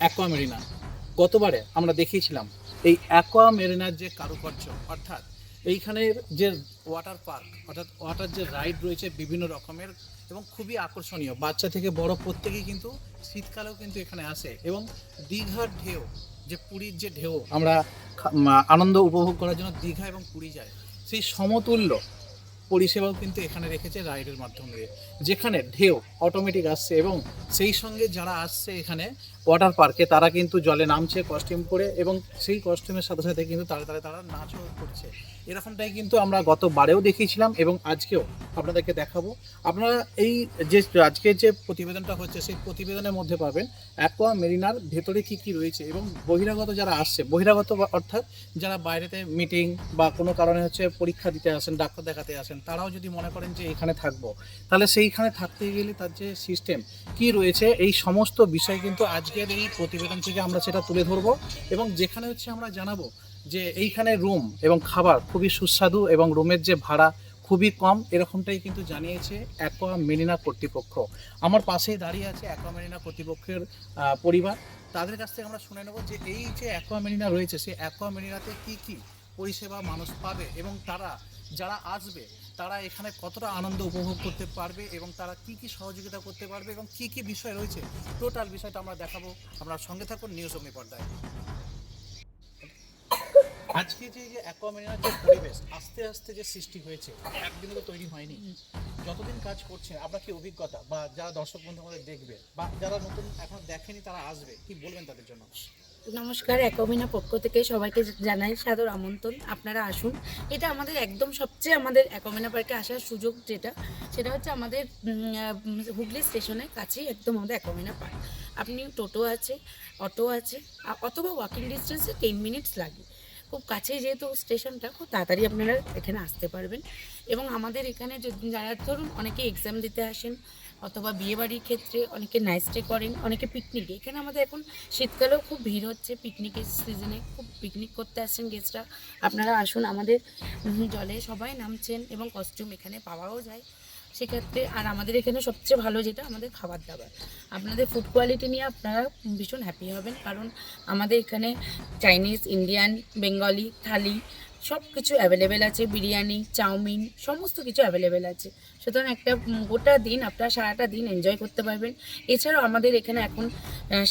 Aqua Marina গতবারে আমরা দেখিয়েছিলাম এই অ্যাকোয়া মেরিনার যে কারুকার্য, অর্থাৎ এইখানের যে ওয়াটার পার্ক অর্থাৎ ওয়াটার যে রাইড রয়েছে বিভিন্ন রকমের এবং খুবই আকর্ষণীয়। বাচ্চা থেকে বড় প্রত্যেকেই কিন্তু শীতকালেও কিন্তু এখানে আসে এবং দীঘার ঢেউ, যে পুরীর যে ঢেউ, আমরা আনন্দ উপভোগ করার জন্য দীঘা এবং পুরী যায়। সেই সমতুল্য পরিষেবাও কিন্তু এখানে রেখেছে রাইডের মাধ্যমে যেখানে ঢেউ অটোমেটিক আসছে এবং সেই সঙ্গে যারা আসছে এখানে ওয়াটার পার্কে তারা কিন্তু জলে নামছে কস্টিউম করে এবং সেই কস্টিউমের সাথে সাথে কিন্তু তারা তারা তারা নাচও করছে। এরকমটাই কিন্তু আমরা গতবারেও দেখিয়েছিলাম এবং আজকেও আপনাদেরকে দেখাবো। আপনারা এই যে আজকে যে প্রতিবেদনটা হচ্ছে, সেই প্রতিবেদনের মধ্যে পাবেন অ্যাকোয়া মেরিনার ভেতরে কি কি রয়েছে এবং বহিরাগত যারা আসছে, বহিরাগত অর্থাৎ যারা বাইরেতে মিটিং বা কোনো কারণে হচ্ছে পরীক্ষা দিতে আসেন, ডাক্তার দেখাতে আসেন, তারাও যদি মনে করেন যে এখানে থাকব, তাহলে সেইখানে থাকতে গেলে তার যে সিস্টেম কি রয়েছে, এই সমস্ত বিষয় কিন্তু আজকের এই প্রতিবেদন থেকে আমরা সেটা তুলে ধরবো এবং যেখানে হচ্ছে আমরা জানাব যে এইখানে রুম এবং খাবার খুবই সুস্বাদু এবং রুমের যে ভাড়া খুবই কম, এরকমটাই কিন্তু জানিয়েছে অ্যাকোয়া মেরিনা কর্তৃপক্ষ। আমার পাশেই দাঁড়িয়ে আছে অ্যাকোয়া মেরিনা কর্তৃপক্ষের পরিবার। তাদের কাছ থেকে আমরা শুনে নেব যে এই যে অ্যাকোয়া মেরিনা রয়েছে, সেই অ্যাকোয়া মেরিনাতে কী কি পরিষেবা মানুষ পাবে এবং তারা যারা আসবে, তারা এখানে কতটা আনন্দ উপভোগ করতে পারবে এবং তারা কি কি সহযোগিতা করতে পারবে এবং কি কি বিষয় রয়েছে, টোটাল বিষয়টা আমরা দেখাবো। আমরা সঙ্গে থাকুন নিউজ অগ্নি পর্দায় আজকে যে যে অ্যাকোয়ামেরিনার যে পরিবেশ আস্তে আস্তে যে সৃষ্টি হয়েছে একদিনে তো তৈরি হয়নি। যতদিন কাজ করছেন আপনার কি অভিজ্ঞতা? বা যারা দর্শক বন্ধু আমাদের দেখবে বা যারা নতুন এখনও দেখেনি তারা আসবে কি বলবেন তাদের জন্য? নমস্কার একমিনা পক্ষ থেকে সবাইকে জানাই সাদর আমন্ত্রণ। আপনারা আসুন। এটা আমাদের একদম সবচেয়ে আমাদের একমিনা পার্কে আসার সুযোগ যেটা সেটা হচ্ছে আমাদের হুগলি স্টেশনের কাছেই একদম আমাদের একমিনা পার্ক। আপনি টোটো আছে অটো আছে অথবা ওয়াকিং ডিস্টেন্সে টেন মিনিটস লাগে। খুব কাছে যেহেতু স্টেশনটা, খুব তাড়াতাড়ি আপনারা এখানে আসতে পারবেন। এবং আমাদের এখানে যারা, ধরুন অনেকে এক্সাম দিতে আসেন অথবা বিয়েবাড়ির ক্ষেত্রে অনেকে নাইট স্টে করেন, অনেকে পিকনিকে এখানে আমাদের এখন শীতকালেও খুব ভিড় হচ্ছে পিকনিকের সিজনে খুব পিকনিক করতে আসছেন গেস্টরা আপনারা আসুন, আমাদের জলে সবাই নামছেন এবং কস্টিউম এখানে পাওয়াও যায়। সেক্ষেত্রে আর আমাদের এখানে সবচেয়ে ভালো যেটা আমাদের খাবার দাবার। আপনাদের ফুড কোয়ালিটি নিয়ে আপনারা ভীষণ হ্যাপি হবেন, কারণ আমাদের এখানে চাইনিজ ইন্ডিয়ান বেঙ্গলি থালি সব কিছু অ্যাভেলেবেল আছে বিরিয়ানি চাউমিন সমস্ত কিছু অ্যাভেলেবেল আছে। সুতরাং একটা গোটা দিন আপনারা সারাটা দিন এনজয় করতে পারবেন। এছাড়াও আমাদের এখানে এখন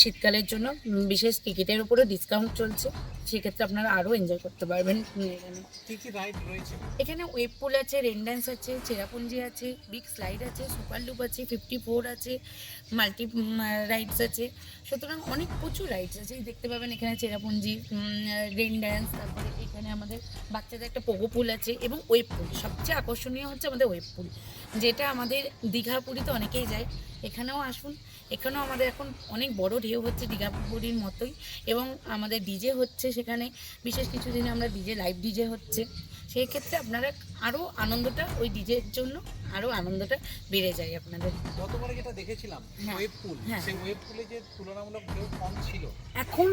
শীতকালের জন্য বিশেষ টিকিটের উপরে ডিসকাউন্ট চলছে। সেক্ষেত্রে আপনারা আরও এনজয় করতে পারবেন এখানে। এখানে ওয়েব পুল আছে রেন ড্যান্স আছে চেরাপুঞ্জি আছে বিগ স্লাইড আছে সুপার লুপ আছে ফিফটি ফোর আছে মাল্টি রাইডস আছে। সুতরাং অনেক প্রচুর রাইডস আছে। দেখতে পাবেন এখানে চেরাপুঞ্জি রেন ড্যান্স তারপরে এখানে আমাদের বাচ্চাদের একটা পোগো পুল আছে এবং ওয়েব পুল। সবচেয়ে আকর্ষণীয় হচ্ছে আমাদের ওয়েব পুল, যেটা আমাদের দীঘা পুরীতে অনেকেই যায়। এখানেও আসুন। এখানেও আমাদের এখন অনেক বড় ঢেউ হচ্ছে দীঘা পুরীর মতোই এবং আমাদের ডিজে হচ্ছে সেখানে। বিশেষ কিছু দিনে আমরা ডিজে, লাইভ ডিজে হচ্ছে। সেই ক্ষেত্রে আপনারা আরও আনন্দটা ওই ডিজের জন্য আরও আনন্দটা বেড়ে যায় আপনাদের। গতবারে যেটা দেখেছিলাম হ্যাঁ, ওয়েব পুল হ্যাঁ। সেই ওয়েব পুলে যে তুলনামূলক ঢেউ কম ছিল এখন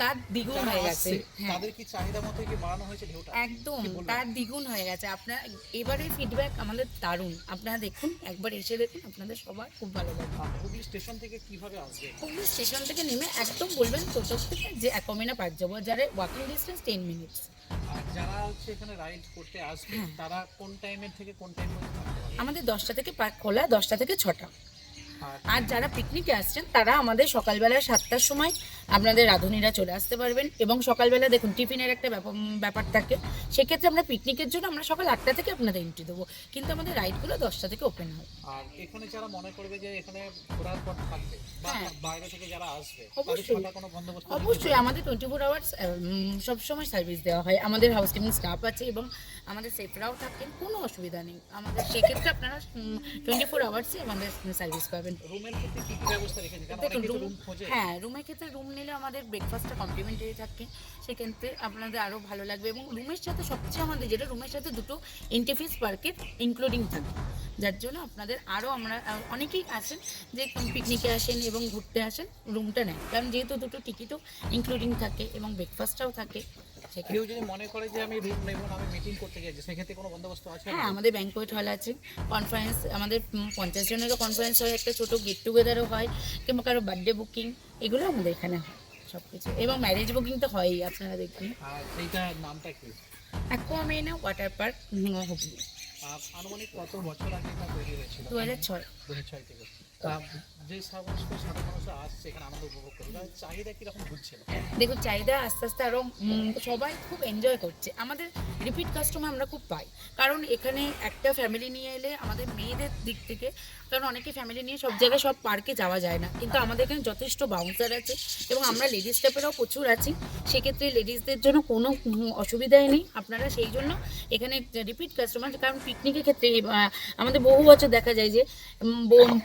তার দ্বিগুণ হয়ে গেছে হ্যাঁ। তাদের কি চাহিদা মতো কি বাড়ানো হয়েছে ঢেউটা? একদম তার দ্বিগুণ হয়ে গেছে। আপনার এবারে ফিডব্যাক আমাদের দারুণ। আপনারা দেখুন একবার এসে দেখুন আপনাদের সবার খুব ভালো লাগবে। হুগলি স্টেশন থেকে কীভাবে আসবে? হুগলি স্টেশন থেকে নেমে একদম বলবেন টোটো থেকে যে অ্যাকোমেনা পার্ক যাব যারা ওয়াকিং ডিস্টেন্স টেন মিনিটস আর যারা হচ্ছে এখানে রাইড করতে আসবে হ্যাঁ। তারা কোন টাইমের থেকে কোন টাইম পর্যন্ত আমাদের দশটা থেকে পার্ক খোলা দশটা থেকে ছটা আর যারা পিকনিকে আসছেন তারা আমাদের সকালবেলা সাতটার সময় আপনাদের রাঁধুনিরা চলে আসতে পারবেন। এবং সকালবেলা দেখুন টিফিনের একটা ব্যাপার থাকে। সেক্ষেত্রে আমরা পিকনিকের জন্য আমরা সকাল আটটা থেকে আপনাদের এন্ট্রি দেবো। কিন্তু আমাদের রাইডগুলো দশটা থেকে ওপেন হয়। আর এখানে যারা মনে করবে যে এখানে ঘোরার পর থাকবে হ্যাঁ। বাইরে থেকে যারা আসবে অবশ্যই। আমাদের টোয়েন্টি ফোর আওয়ার্স সবসময় সার্ভিস দেওয়া হয়। আমাদের হাউসকিপিং স্টাফ আছে এবং আমাদের সেফরাও থাকেন কোনো অসুবিধা নেই। আমাদের সেক্ষেত্রে আপনারা টোয়েন্টি ফোর আওয়ার্সই আমাদের সার্ভিস পাবেন। হ্যাঁ রুমের ক্ষেত্রে রুম নিলে আমাদের ব্রেকফাস্টটা কমপ্লিমেন্টারি থাকে। সেক্ষেত্রে আপনাদের আরও ভালো লাগবে এবং রুমের সাথে সবচেয়ে আমাদের যেটা রুমের সাথে দুটো ইন্টারফিস পার্কের ইনক্লুডিং থাকে। যার জন্য আপনাদের আরও আমরা অনেকেই আসেন যে পিকনিকে আসেন এবং ঘুরতে আসেন রুমটা নেন। কারণ যেহেতু দুটো টিকিটও ইনক্লুডিং থাকে এবং ব্রেকফাস্টটাও থাকে সেক্ষেত্রে কেউ যদি মনে করে যে আমি রুম নেব না আমি মিটিং করতে চাইছি সেক্ষেত্রে কোনো বন্দোবস্ত আছে? হ্যাঁ আমাদের ব্যাঙ্কোয়েট হল আছে। কনফারেন্স আমাদের পঞ্চাশ জনেরও কনফারেন্স হয় একটা ছোটো গেট টুগেদারও হয় কিংবা কারও বার্থডে বুকিং এগুলো আমাদের এখানে হয় সব কিছু এবং ম্যারেজ বুকিং তো হয়ই আপনারা দেখবেন। আর এইটার নামটা কি? অ্যাকোয়ামেনা ওয়াটার পার্ক হুগলি আনুমানিক কত বছর আগে এটা তৈরি হয়েছিল? দু হাজার ছয়। দু হাজার ছয় থেকে। দেখুন, চাহিদা আস্তে আস্তে আরও সবাই খুব এনজয় করছে। আমাদের রিপিট কাস্টমার আমরা খুব পাই। কারণ এখানে একটা ফ্যামিলি নিয়ে এলে আমাদের মেয়েদের দিক থেকে, কারণ অনেকে ফ্যামিলি নিয়ে সব জায়গায় সব পার্কে যাওয়া যায় না। কিন্তু আমাদের এখানে যথেষ্ট বাউন্সার আছে এবং আমরা লেডিস স্টাফেরাও প্রচুর আছি। সেক্ষেত্রে লেডিসদের জন্য কোনো অসুবিধাই নেই। আপনারা সেই জন্য এখানে রিপিট কাস্টমার কারণ পিকনিকের ক্ষেত্রে আমাদের বহু বছর দেখা যায় যে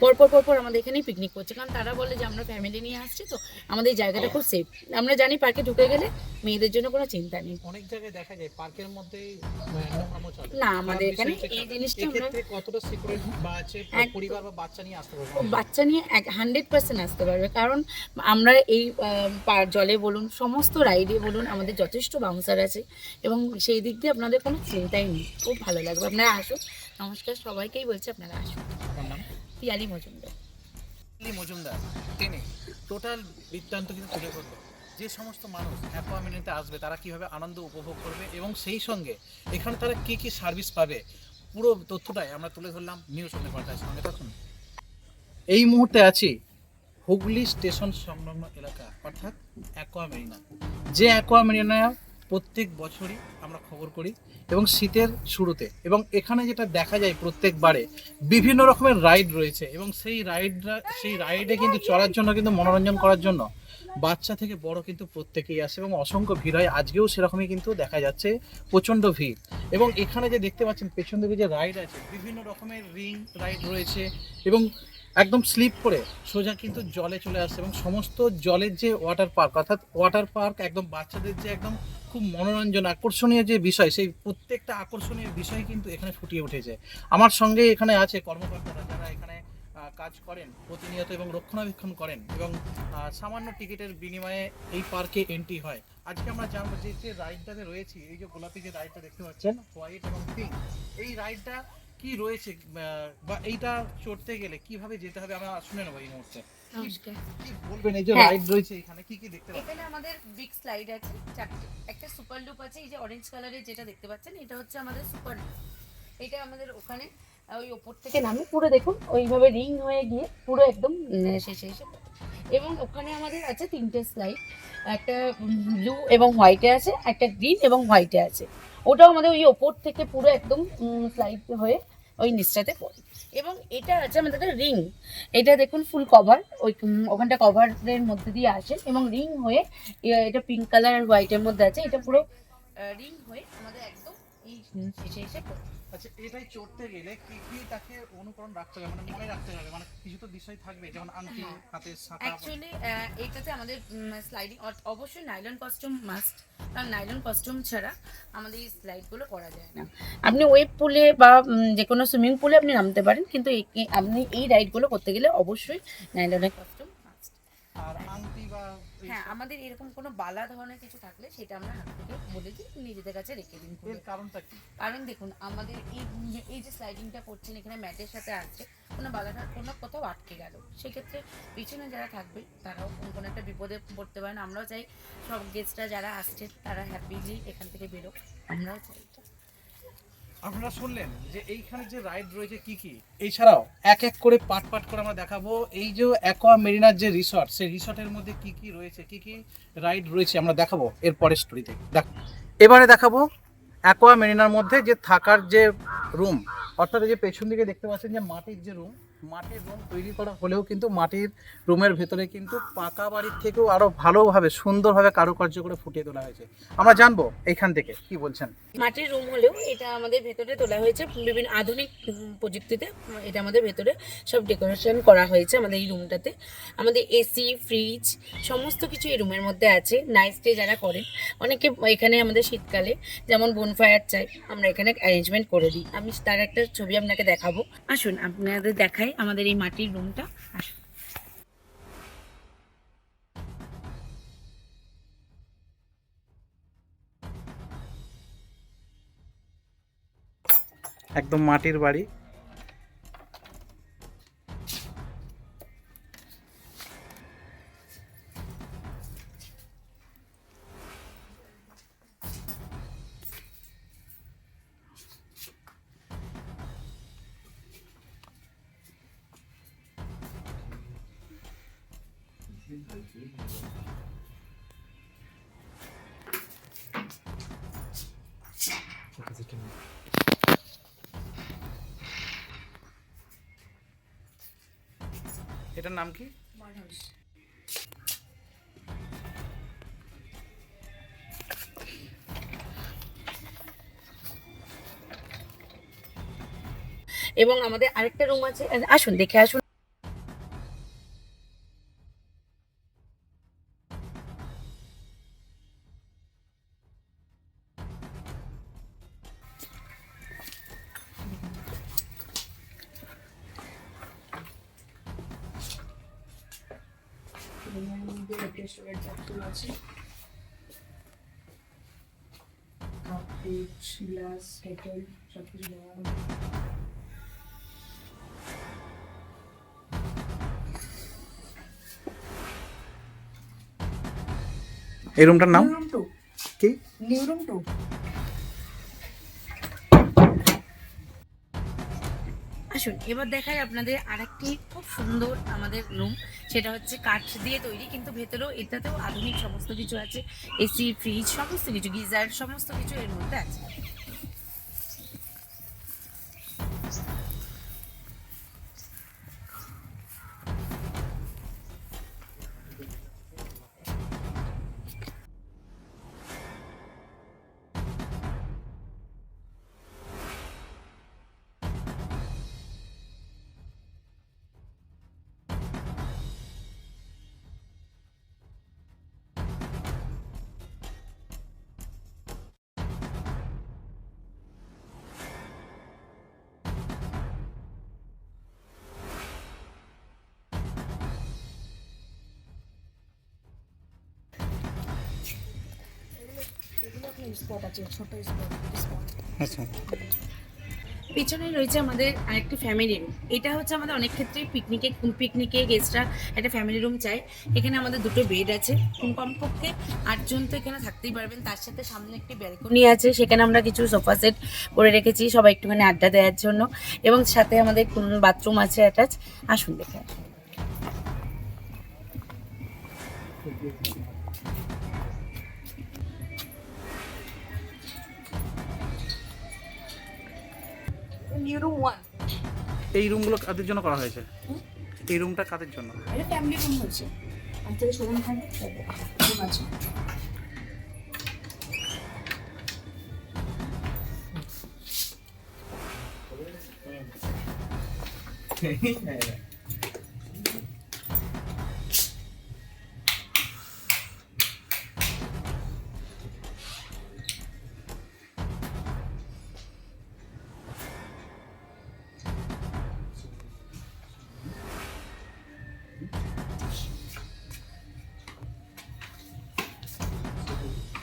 পরপর পরপর আমাদের এখানেই পিকনিক করছে। কারণ তারা বলে যে আমরা ফ্যামিলি নিয়ে আসছি তো আমাদের এই জায়গাটা খুব সেফ আমরা জানি পার্কে ঢুকে গেলে মেয়েদের জন্য কোনো চিন্তা নেই। অনেক জায়গায় দেখা যায় পার্কের চলে। না, আমাদের এখানে এই জিনিসটা আমরা- কতটা সিকিউরিট বা আছে পরিবার বা বাচ্চা নিয়ে আসতে পারবে? বাচ্চা নিয়ে এক হান্ড্রেড পার্সেন্ট আসতে পারবে। কারণ আমরা এই জলে বলুন সমস্ত রাইডে বলুন আমাদের যথেষ্ট বাউন্সার আছে এবং সেই দিক দিয়ে আপনাদের কোনো চিন্তাই নেই। খুব ভালো লাগবে। আপনারা আসুন। নমস্কার। সবাইকেই বলছি আপনারা আসুন। পিয়ালি মজুমদার। মজুমদার, তিনি টোটাল বৃত্তান্ত কিন্তু তুলে ধরলো। যে সমস্ত মানুষ অ্যাকোয়ামিনিতে আসবে, তারা কীভাবে আনন্দ উপভোগ করবে এবং সেই সঙ্গে এখানে তারা কি কি সার্ভিস পাবে, পুরো তথ্যটাই আমরা তুলে ধরলাম নিউজ চন্দ্র পাল্টার সঙ্গে। তখন এই মুহূর্তে আছি হুগলি স্টেশন সংলগ্ন এলাকা, অর্থাৎ অ্যাকোয়ামেরিনা যে অ্যাকোয়ামেরিনা প্রত্যেক বছরই আমরা খবর করি এবং শীতের শুরুতে এবং এখানে যেটা দেখা যায় প্রত্যেকবারে বিভিন্ন রকমের রাইড রয়েছে এবং সেই রাইডরা সেই রাইডে কিন্তু চড়ার জন্য কিন্তু মনোরঞ্জন করার জন্য বাচ্চা থেকে বড় কিন্তু প্রত্যেকেই আসে এবং অসংখ্য ভিড় হয়। আজকেও সেরকমই কিন্তু দেখা যাচ্ছে প্রচণ্ড ভিড়। এবং এখানে যে দেখতে পাচ্ছেন, পেছন দিকে যে রাইড আছে, বিভিন্ন রকমের রিং রাইড রয়েছে এবং একদম স্লিপ করে সোজা কিন্তু জলে চলে আসছে এবং সমস্ত জলের যে ওয়াটার পার্ক, অর্থাৎ ওয়াটার পার্ক একদম বাচ্চাদের যে একদম খুব মনোরঞ্জন, আকর্ষণীয় যে বিষয়, সেই প্রত্যেকটা আকর্ষণীয় বিষয় কিন্তু এখানে ফুটিয়ে উঠেছে। আমার সঙ্গে এখানে আছে কর্মকর্তারা যারা এখানে কাজ করেন, প্রতিনিয়ত এবং রক্ষণাবেক্ষণ করেন এবং সামান্য টিকিটের বিনিময়ে এই পার্কে এন্ট্রি হয়। আজকে আমরা জানব যে যে রাইডটাতে রয়েছি, এই যে গোলাপি যে রাইডটা দেখতে পাচ্ছেন হোয়াইট এবং পিঙ্ক এই রাইডটা কি রয়েছে বা এইটা চড়তে গেলে কীভাবে যেতে হবে? আমরা শুনে নেব এই মুহূর্তে। কি বলবেন? এই যে হ্যাঁ। রাইড রয়েছে এখানে কি কি দেখতে এখানে আমাদের বিগ স্লাইড আছে চারটে। একটা সুপার লুপ আছে এই যে অরেঞ্জ কালারের যেটা দেখতে পাচ্ছেন এটা হচ্ছে আমাদের সুপার লুপ এটা আমাদের ওখানে ওই ওপর থেকে নামে পুরো দেখুন ওইভাবে রিং হয়ে গিয়ে পুরো একদম শেষে এসে এবং ওখানে আমাদের আছে তিনটে স্লাইড একটা ব্লু এবং হোয়াইটে আছে একটা গ্রিন এবং হোয়াইটে আছে। ওটাও আমাদের ওই ওপর থেকে পুরো একদম স্লাইড হয়ে ওই নিচটাতে পড়ে। এবং এটা আছে আমাদের একটা রিং এটা দেখুন ফুল কভার ওই ওখানটা কভারের মধ্যে দিয়ে আসে এবং রিং হয়ে এটা পিঙ্ক কালার আর হোয়াইটের মধ্যে আছে। এটা পুরো রিং হয়ে আমাদের একদম এই শেষে এসে পড়ে। আচ্ছা এটাই চড়তে গেলে কি কি তাকে অনুকরণ রাখতে হবে? মানে মনে রাখতে হবে মানে কিছু তো বিষয় থাকবে যেমন আংটি হ্যাঁ। হাতের অ্যাকচুয়ালি এইটাতে আমাদের স্লাইডিং অবশ্যই নাইলন কস্টিউম মাস্ট কারণ নাইলন কস্টিউম ছাড়া আমাদের এই স্লাইডগুলো করা যায় না। আপনি ওয়েব পুলে বা যে কোনো সুইমিং পুলে আপনি নামতে পারেন কিন্তু আপনি এই রাইডগুলো করতে গেলে অবশ্যই নাইলনের কস্টিউম মাস্ট আর আংটি বা হ্যাঁ আমাদের এরকম কোনো বালা ধরনের কিছু থাকলে সেটা আমরা হাত থেকে বলে দিই নিজেদের কাছে রেখে দিন। এর কারণটা কি? কারণ দেখুন আমাদের এই এই যে স্লাইডিংটা করছেন এখানে ম্যাটের সাথে আসছে কোনো বালাটা কোনো কোথাও আটকে গেল। সেক্ষেত্রে পিছনে যারা থাকবে তারাও কোনো কোনো একটা বিপদে পড়তে পারেন। আমরাও চাই সব গেস্টরা যারা আসছে তারা হ্যাপিলি এখান থেকে বেরো আমরাও চাই এটা। আপনারা শুনলেন যে এইখানে যে রাইড রয়েছে কি কি? এছাড়াও এক এক করে পাট পাট করে আমরা দেখাবো। এই যে অ্যাকোয়া মেরিনার যে রিসর্ট সেই রিসর্টের মধ্যে কি কি রয়েছে, কি কি রাইড রয়েছে আমরা দেখাবো এর পরের স্টোরিতে দেখ, এবারে দেখাবো অ্যাকোয়া মেরিনার মধ্যে যে থাকার যে রুম অর্থাৎ যে পেছন দিকে দেখতে পাচ্ছেন যে মাটির যে রুম মাটির রুম তৈরি করা হলেও কিন্তু মাটির রুমের ভেতরে কিন্তু পাকা বাড়ির থেকেও আরও ভালোভাবে সুন্দরভাবে কারুকার্য করে ফুটিয়ে তোলা হয়েছে। আমরা জানব এইখান থেকে কি বলছেন? মাটির রুম হলেও এটা আমাদের ভেতরে তোলা হয়েছে বিভিন্ন আধুনিক প্রযুক্তিতে এটা আমাদের ভেতরে সব ডেকোরেশন করা হয়েছে আমাদের এই রুমটাতে। আমাদের এসি ফ্রিজ সমস্ত কিছু এই রুমের মধ্যে আছে নাইট স্টে যারা করেন অনেকে এখানে আমাদের শীতকালে যেমন বোনফায়ার চাই আমরা এখানে অ্যারেঞ্জমেন্ট করে দিই। আমি তার একটা ছবি আপনাকে দেখাবো। আসুন আপনাদের দেখাই দেখাই আমাদের এই মাটির রুমটা। একদম মাটির বাড়ি। এটার নাম কি? এবং আমাদের আরেকটা রুম আছে। আসুন দেখে আসুন। গ্লাস কেটল সব কিছু দেওয়া এই রুমটার নাম কি নিউ রুম টু আসুন এবার দেখাই আপনাদের আরেকটি খুব সুন্দর আমাদের রুম সেটা হচ্ছে কাঠ দিয়ে তৈরি কিন্তু ভেতরেও এটাতেও আধুনিক সমস্ত কিছু আছে এসি ফ্রিজ সমস্ত কিছু গিজার সমস্ত কিছু এর মধ্যে আছে। স্পট আছে ছোট স্পট স্পট আচ্ছা। পিছনে রয়েছে আমাদের আরেকটি ফ্যামিলি রুম এটা হচ্ছে আমাদের অনেক ক্ষেত্রে পিকনিকে পিকনিকে গেস্টরা একটা ফ্যামিলি রুম চায়। এখানে আমাদের দুটো বেড আছে কমপক্ষে আটজন তো এখানে থাকতেই পারবেন। তার সাথে সামনে একটি ব্যালকনি আছে সেখানে আমরা কিছু সোফা সেট করে রেখেছি সবাই একটুখানি আড্ডা দেওয়ার জন্য। এবং সাথে আমাদের বাথরুম আছে অ্যাটাচ আসুন দেখে নিউ রুম ওয়ান এই রুমগুলো কাদের জন্য করা হয়েছে? এই রুমটা কাদের জন্য? এটা ফ্যামিলি রুম হয়েছে। আর শোরুম থাকবে রুম আছে।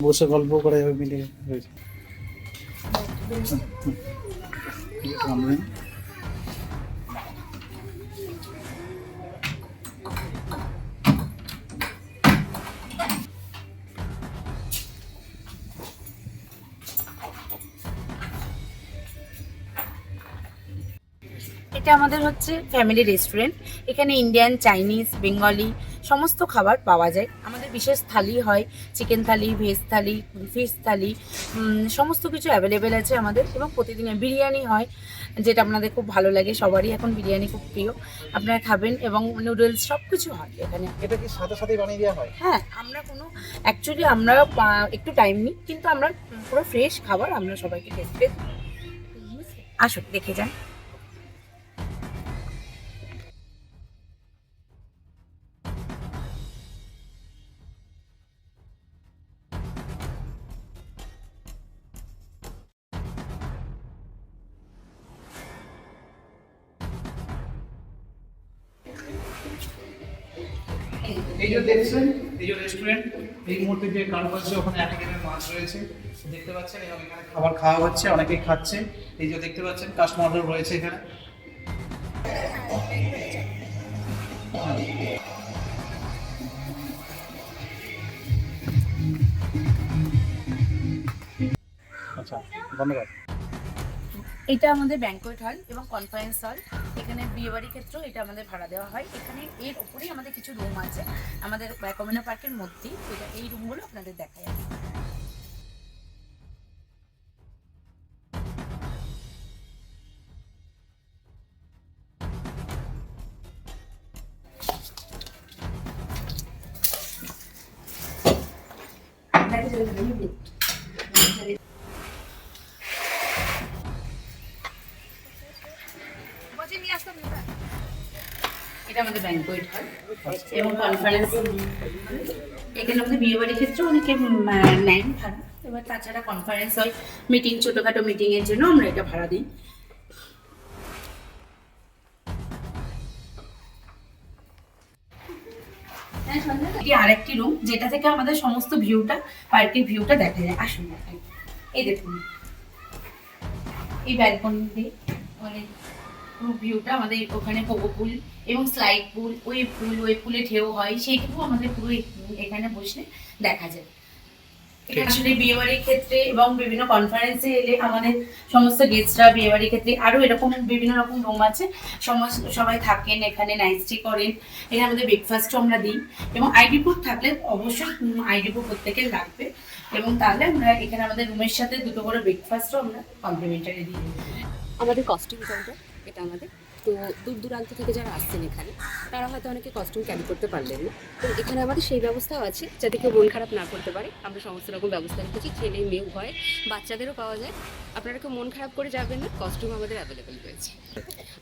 বসে গল্প করে মিলে রয়েছে আমরা এটা আমাদের হচ্ছে ফ্যামিলি রেস্টুরেন্ট এখানে ইন্ডিয়ান চাইনিজ বেঙ্গলি সমস্ত খাবার পাওয়া যায়। বিশেষ থালি হয় chicken thali veg thali fish thali সমস্ত কিছু অ্যাভেলেবেল আছে আমাদের এবং প্রতিদিন বিরিয়ানি হয় যেটা আপনাদের খুব ভালো লাগে সবারই এখন বিরিয়ানি খুব প্রিয়। আপনারা খাবেন এবং নুডলস সব কিছু হয় এখানে। এটা কি সাথে সাথে বানিয়ে দেওয়া হয়? হ্যাঁ আমরা কোনো অ্যাকচুয়ালি আমরা একটু টাইম নিই কিন্তু আমরা পুরো ফ্রেশ খাবার আমরা সবাইকে টেস্টে আসুন দেখে যান। এই যে ওখানে মাছ রয়েছে, দেখতে পাচ্ছেন, এবং এখানে খাবার খাওয়া হচ্ছে, অনেকেই খাচ্ছে। এই যে দেখতে পাচ্ছেন রয়েছে এখানে। আচ্ছা ধন্যবাদ। এটা আমাদের ব্যাংকোয়েট হল এবং কনফারেন্স হল। বিয়েবাড়ির ক্ষেত্রেও এটা আমাদের ভাড়া দেওয়া হয়। এখানে এর ওপরেই আমাদের কিছু রুম আছে। আমাদের কমিনা পার্কের মধ্যেই। এটা এই রুমগুলো আপনাদের দেখা ক্ষেত্রে তাছাড়া কনফারেন্স হয়। মিটিং ছোটোখাটো মিটিং এর জন্য আমরা এটা ভাড়া দিই। এটি আরেকটি রুম যেটা থেকে আমাদের সমস্ত ভিউটা পার্কের ভিউটা দেখা যায়। আসুন এই দেখুন। এই ব্যালকনি ভিউটা আমাদের ওখানে পোগো পুল এবং স্লাইড পুল ওই পুল ওই পুলে ঢেউ হয় সেইটুকু আমাদের পুরো এখানে বসলে দেখা যায়। আসলে বিয়ে বাড়ির ক্ষেত্রে এবং বিভিন্ন কনফারেন্সে এলে আমাদের সমস্ত গেস্টরা বিয়ে বাড়ির ক্ষেত্রে আরও এরকম বিভিন্ন রকম রুম আছে। সমস্ত সবাই থাকেন এখানে নাইট স্টে করেন। এখানে আমাদের ব্রেকফাস্টও আমরা দিই এবং আইডি প্রুফ থাকলে অবশ্যই আইডি প্রুফ প্রত্যেকের লাগবে এবং তাহলে আমরা এখানে আমাদের রুমের সাথে দুটো করে ব্রেকফাস্টও আমরা কমপ্লিমেন্টারি দিই। আমাদের কস্টিউম কাউন্টার এটা আমাদের। তো দূর দূরান্ত থেকে যারা আসছেন এখানে, তারা হয়তো অনেকে কস্টিউম ক্যারি করতে পারলেন না। তো এখানে আমাদের সেই ব্যবস্থাও আছে, যাতে কেউ মন খারাপ না করতে পারে। আমরা সমস্ত রকম ব্যবস্থা রেখেছি ছেলে মেয়ে হয়, বাচ্চাদেরও পাওয়া যায়। আপনারা কেউ মন খারাপ করে যাবেন না কস্টিউম আমাদের অ্যাভেলেবেল রয়েছে।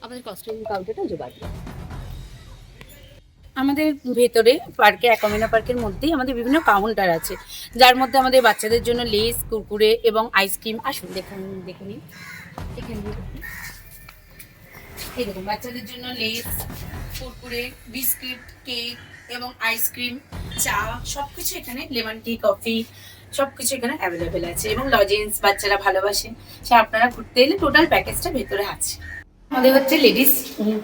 আমাদের কস্টিউম কাউন্টারটা যোগাযোগ আমাদের ভেতরে পার্কে, অ্যাকোমেনা পার্কের মধ্যেই আমাদের বিভিন্ন কাউন্টার আছে। যার মধ্যে আমাদের বাচ্চাদের জন্য লেস কুরকুরে এবং আইসক্রিম আসুন, দেখুন, দেখে নিন। এখানে। এই দেখুন। বাচ্চাদের জন্য লেস, কুরকুরে, বিস্কিট, কেক এবং আইসক্রিম, চা সব কিছু এখানে লেমন টি, কফি সব কিছু এখানে অ্যাভেলেবেল আছে এবং লজেন্স বাচ্চারা ভালোবাসে। সে আপনারা ঘুরতে এলে টোটাল প্যাকেজটা ভেতরে আছে। আমাদের হচ্ছে লেডিস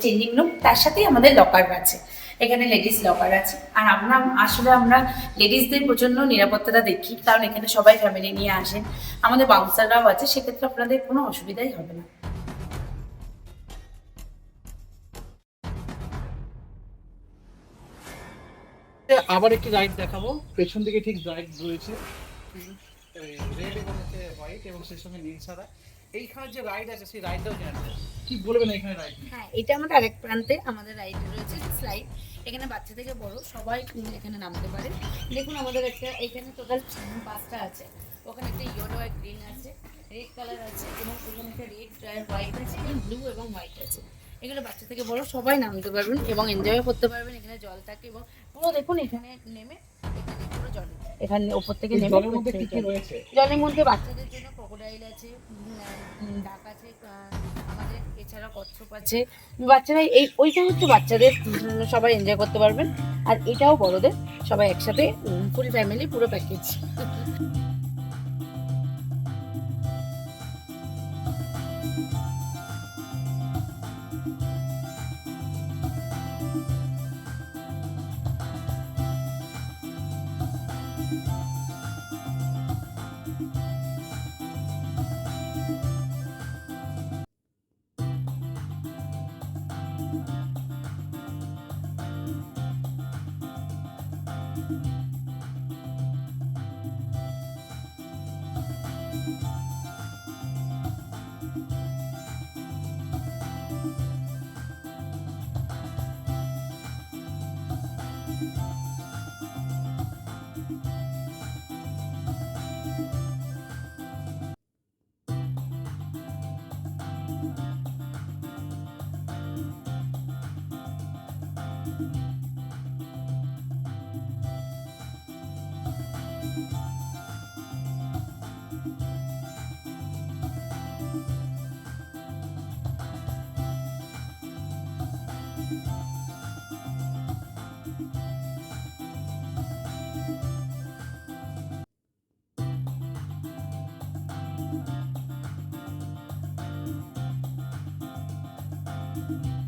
চেঞ্জিং রুম তার সাথেই আমাদের লকার আছে। এখানে লেডিস লকার আছে। আর আমরা, আসলে আমরা লেডিসদের প্রচণ্ড নিরাপত্তাটা দেখি, কারণ এখানে সবাই ফ্যামিলি নিয়ে আসেন আমাদের বাউন্সাররাও আছে, সেক্ষেত্রে আপনাদের কোনো অসুবিধাই হবে না। আবার একটি রাইড দেখাবো। পেছন দিকে ঠিক রাইড রয়েছে। রেড এবং হোয়াইট এবং সেই সঙ্গে নীল সাদা। এইখানে যে রাইড আছে, সেই রাইডটাও জানতে কি বলবেন এখানে রাইড হ্যাঁ এটা আমাদের আরেক প্রান্তে আমাদের রাইড রয়েছে স্লাইড এখানে বাচ্চা থেকে বড়, সবাই এখানে নামতে পারে। দেখুন আমাদের একটা, এখানে টোটাল পাঁচটা আছে। ওখানে একটা ইয়েলো আর গ্রিন আছে রেড কালার আছে এবং এখানে একটা রেড আর হোয়াইট আছে এবং ব্লু এবং হোয়াইট আছে। এগুলো বাচ্চা থেকে বড়, সবাই নামতে পারবেন এবং এনজয় করতে পারবেন। এখানে জল থাকে এবং পুরো দেখুন এখানে নেমে এখানে পুরো জল এখানে ওপর থেকে নেমে জলের মধ্যে কি কি রয়েছে? জলের মধ্যে বাচ্চাদের জন্য ক্রোকোডাইল আছে ডাক আছে আমাদের এছাড়া কচ্ছপ আছে। বাচ্চারা এই ওইটা হচ্ছে বাচ্চাদের সবাই এনজয় করতে পারবেন। আর এটাও বড়দের সবাই একসাথে ফুল ফ্যামিলি পুরো package Bye.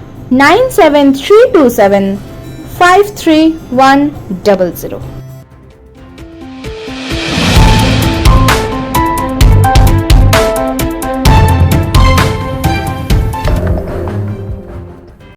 97327